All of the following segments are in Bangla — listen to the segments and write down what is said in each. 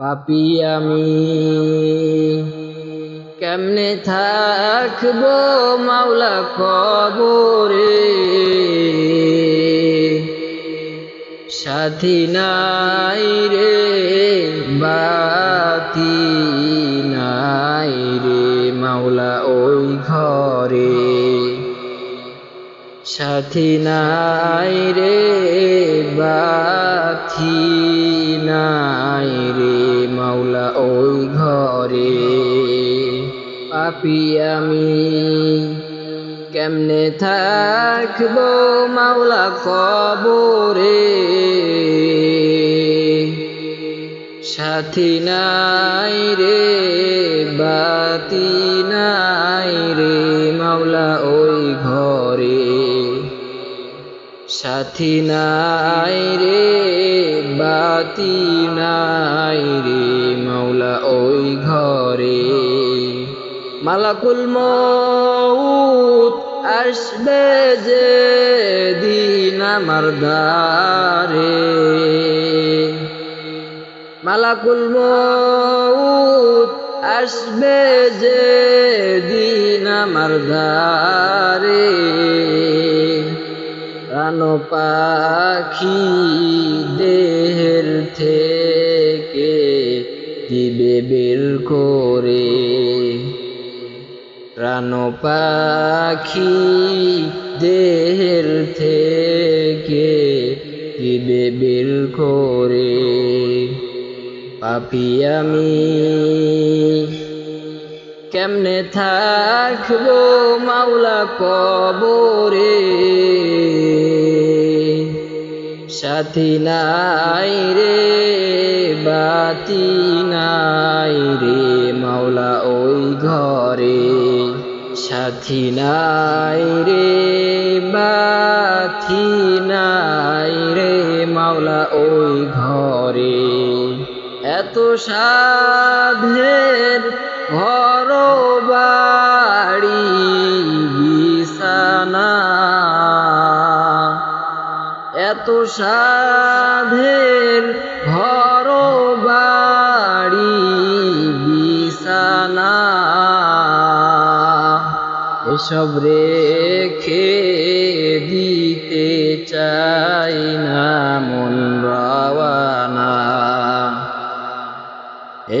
পাপি আমি। কেমনে থাকব মাওলা কবরে? সাথী নাই রে, বাতি নাই রে মাওলা ওই ঘরে। সাথী নাই রে বাথি নাই পাপি আমি। কেমনে থাকব মাওলা কবরে? সাথী নাই রে, বাতি নাই রে মাওলা ওই ঘরে। সাথী নাই রে, বাতি নাই রে মাওলা ওই ঘরে। মালাকুল মউত আসবে যে দিন আমার দ্বারে। মালাকুল মউত আসবে যে দিন আমার দ্বারে। পাখি দেহের থেকে দিবে বের করে। প্রাণ পাখি দেহের থেকে দিবে বের করে। পাপি আমি কেমনে থাকব মাওলা কবরে? সাথী নাই রে, বাতি নাই রে মাওলা ওই ঘরে। সাথী নাই রে বাতি নাই রে, মাওলা ওই ঘরে। এত সাধের ঘর বাড়ি বিছানা। এত সাধের ঘর এসব রেখে দিতে চাই না মন রাওয়ানা।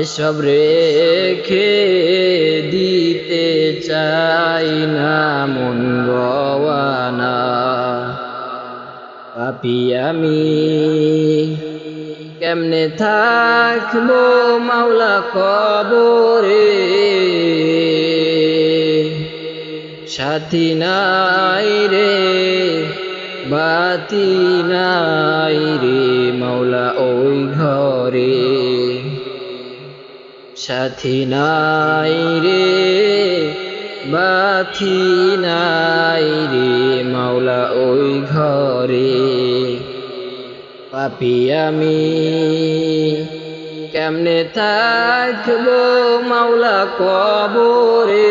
এসব রেখে দিতে চাই না মন রওয়ানা। পাপি আমি কেমনে থাকব মাওলা কবরে? সাথী নাই রে, বাতি নাই রে, মাওলা ওই ঘরে। সাথী নাই রে বাথি নাই রে, মাওলা ওই ঘরে। পাপি আমি কেমনে থাকব মাওলা কবরে?